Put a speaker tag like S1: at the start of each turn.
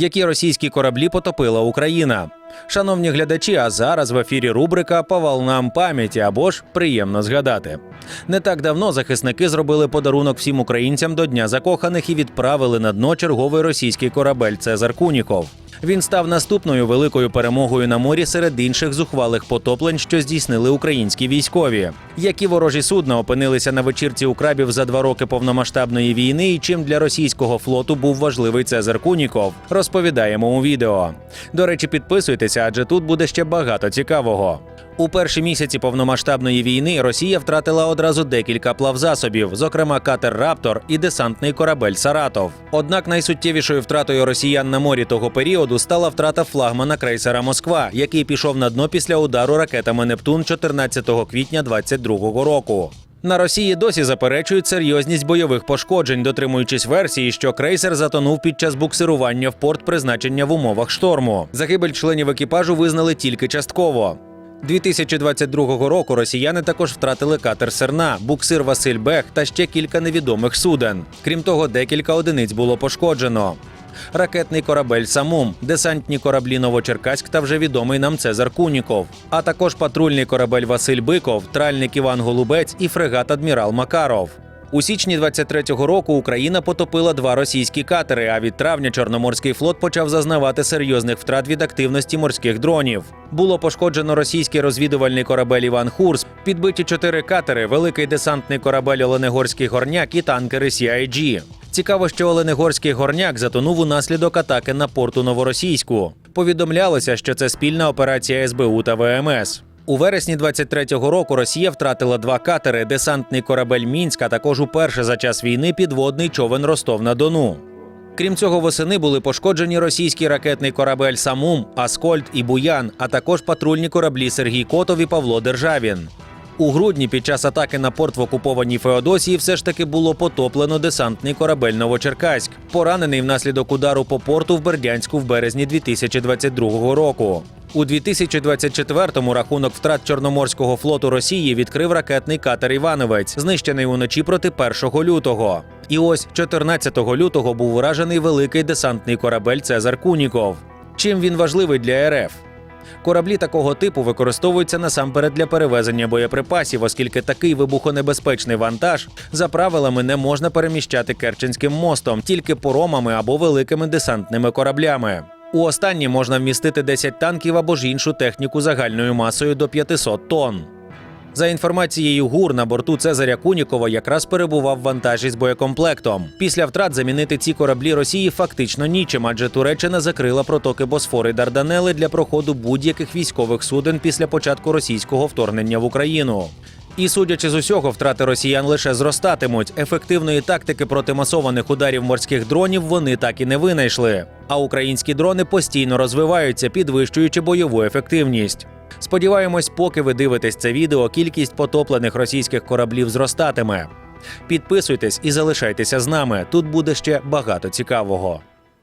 S1: Які російські кораблі потопила Україна? Шановні глядачі, а зараз в ефірі рубрика По волнам пам'яті або ж приємно згадати. Не так давно захисники зробили подарунок всім українцям до Дня закоханих і відправили на дно черговий російський корабель Цезар Куніков. Він став наступною великою перемогою на морі серед інших зухвалих потоплень, що здійснили українські військові. Які ворожі судна опинилися на вечірці у крабів за два роки повномасштабної війни, і чим для російського флоту був важливий Цезар Куніков, розповідаємо у відео. До речі, підписуйтеся, адже тут буде ще багато цікавого. У перші місяці повномасштабної війни Росія втратила одразу декілька плавзасобів, зокрема катер Раптор і десантний корабель Саратов. Однак найсуттєвішою втратою росіян на морі того періоду стала втрата флагмана крейсера Москва, який пішов на дно після удару ракетами Нептун 14 квітня 2022 року. На Росії досі заперечують серйозність бойових пошкоджень, дотримуючись версії, що крейсер затонув під час буксирування в порт призначення в умовах шторму. Загибель членів екіпажу визнали тільки частково. 2022 року росіяни також втратили катер Серна, буксир Василь Бех та ще кілька невідомих суден. Крім того, декілька одиниць було пошкоджено. Ракетний корабель Самум, десантні кораблі Новочеркаськ та вже відомий нам Цезар Куніков, а також патрульний корабель Василь Биков, тральник Іван Голубець і фрегат Адмірал Макаров. У січні 23-го року Україна потопила два російські катери. А від травня Чорноморський флот почав зазнавати серйозних втрат від активності морських дронів. Було пошкоджено російський розвідувальний корабель Іван Хурс, підбиті чотири катери, великий десантний корабель Оленегорський горняк і танкери CIG. Цікаво, що Оленегорський горняк затонув унаслідок атаки на порту Новоросійську. Повідомлялося, що це спільна операція СБУ та ВМС. У вересні 23-го року Росія втратила два катери, десантний корабель Мінськ, а також уперше за час війни підводний човен Ростов на Дону. Крім цього, восени були пошкоджені російський ракетний корабель Самум, Аскольд і Буян, а також патрульні кораблі Сергій Котов і Павло Державін. У грудні під час атаки на порт в окупованій Феодосії все ж таки було потоплено десантний корабель Новочеркаськ, поранений внаслідок удару по порту в Бердянську в березні 2022 року. У 2024-му рахунок втрат Чорноморського флоту Росії відкрив ракетний катер Івановець, знищений уночі проти 1 лютого. І ось 14 лютого був уражений великий десантний корабель Цезар Куніков. Чим він важливий для РФ? Кораблі такого типу використовуються насамперед для перевезення боєприпасів, оскільки такий вибухонебезпечний вантаж за правилами не можна переміщати Керченським мостом, тільки поромами або великими десантними кораблями. У останні можна вмістити 10 танків або ж іншу техніку загальною масою до 500 тонн. За інформацією ГУР, на борту Цезаря Кунікова якраз перебував вантаж із боєкомплектом. Після втрат замінити ці кораблі Росії фактично нічим, адже Туреччина закрила протоки Босфори Дарданели для проходу будь-яких військових суден після початку російського вторгнення в Україну. І судячи з усього, втрати росіян лише зростатимуть. Ефективної тактики проти масованих ударів морських дронів вони так і не винайшли. А українські дрони постійно розвиваються, підвищуючи бойову ефективність. Сподіваємось, поки ви дивитесь це відео, кількість потоплених російських кораблів зростатиме. Підписуйтесь і залишайтеся з нами. Тут буде ще багато цікавого.